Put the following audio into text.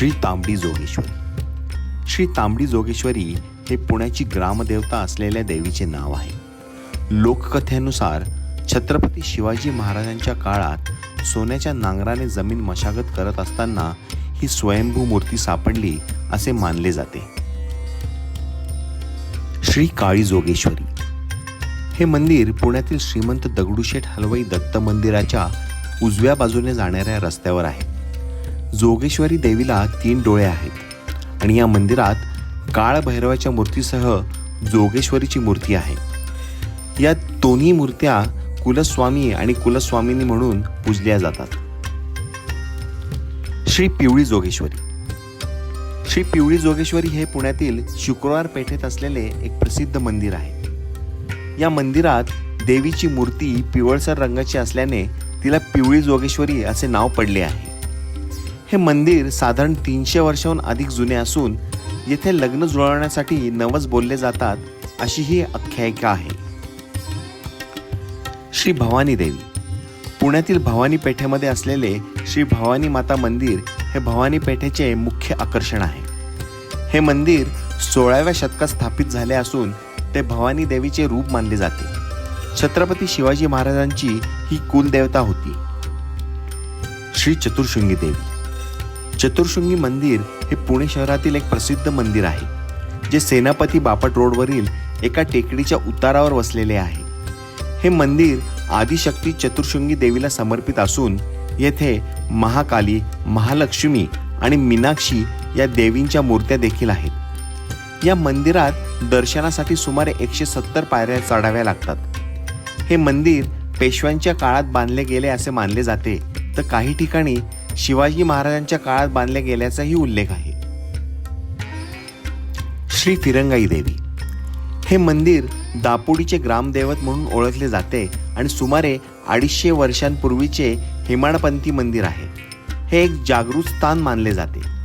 श्री तांबडी जोगेश्वरी. श्री तांबडी जोगेश्वरी हे पुण्याची ग्रामदेवता असलेल्या देवीचे नाव आहे. लोककथेनुसार छत्रपती शिवाजी महाराजांच्या काळात सोन्याच्या नांगराने जमीन मशागत करत असताना ही स्वयंभू मूर्ती सापडली असे मानले जाते. श्री काळी जोगेश्वरी. हे मंदिर पुण्यातील श्रीमंत दगडूशेठ हलवाई दत्त मंदिराच्या उजव्या बाजूने जाणाऱ्या रस्त्यावर आहे. जोगेश्वरी देवीला तीन डोळे आहेत आणि या मंदिरात काळभैरवाच्या मूर्तीसह जोगेश्वरीची मूर्ती आहे. या दोन्ही मूर्त्या कुलस्वामी आणि कुलस्वामिनी म्हणून पूजल्या जातात. श्री पिवळी जोगेश्वरी. श्री पिवळी जोगेश्वरी हे पुण्यातील शुक्रवार पेठेत असलेले एक प्रसिद्ध मंदिर आहे. या मंदिरात देवीची मूर्ती पिवळसर रंगाची असल्याने तिला पिवळी जोगेश्वरी असे नाव पडले आहे. हे मंदिर साधारण तीनशे वर्षाहून अधिक जुने असून येथे लग्न जुळवण्यासाठी नवस बोलले जातात अशी ही आख्यायिका आहे. श्री भवानी देवी. पुण्यातील भवानी पेठेमध्ये असलेले श्री भवानी माता मंदिर हे भवानी पेठेचे मुख्य आकर्षण आहे. हे मंदिर सोळाव्या शतकात स्थापित झाले असून ते भवानी देवीचे रूप मानले जाते. छत्रपती शिवाजी महाराजांची ही कुलदेवता होती. श्री चतुर्शृंगी देवी. चतुर्शृंगी मंदिर हे पुणे शहरातील एक प्रसिद्ध मंदिर आहे जे सेनापती बापट रोडवरील एका टेकडीच्या उतारावर वसलेले आहे. हे मंदिर आदिशक्ती चतुर्शृंगी देवीला समर्पित असून येथे महाकाली महालक्ष्मी आणि मीनाक्षी या देवींच्या मूर्त्या देखील आहेत. या मंदिरात दर्शनासाठी सुमारे एकशे सत्तर पायऱ्या चढाव्या लागतात. हे मंदिर पेशव्यांच्या काळात बांधले गेले असे मानले जाते तर काही ठिकाणी शिवाजी महाराजांच्या काळात बांधल्या गेल्याचाही उल्लेख आहे. श्री फिरंगाई देवी. हे मंदिर दापोडीचे ग्रामदैवत म्हणून ओळखले जाते आणि सुमारे अडीचशे वर्षांपूर्वीचे हेमाडपंथी मंदिर आहे. हे एक जागृत स्थान मानले जाते.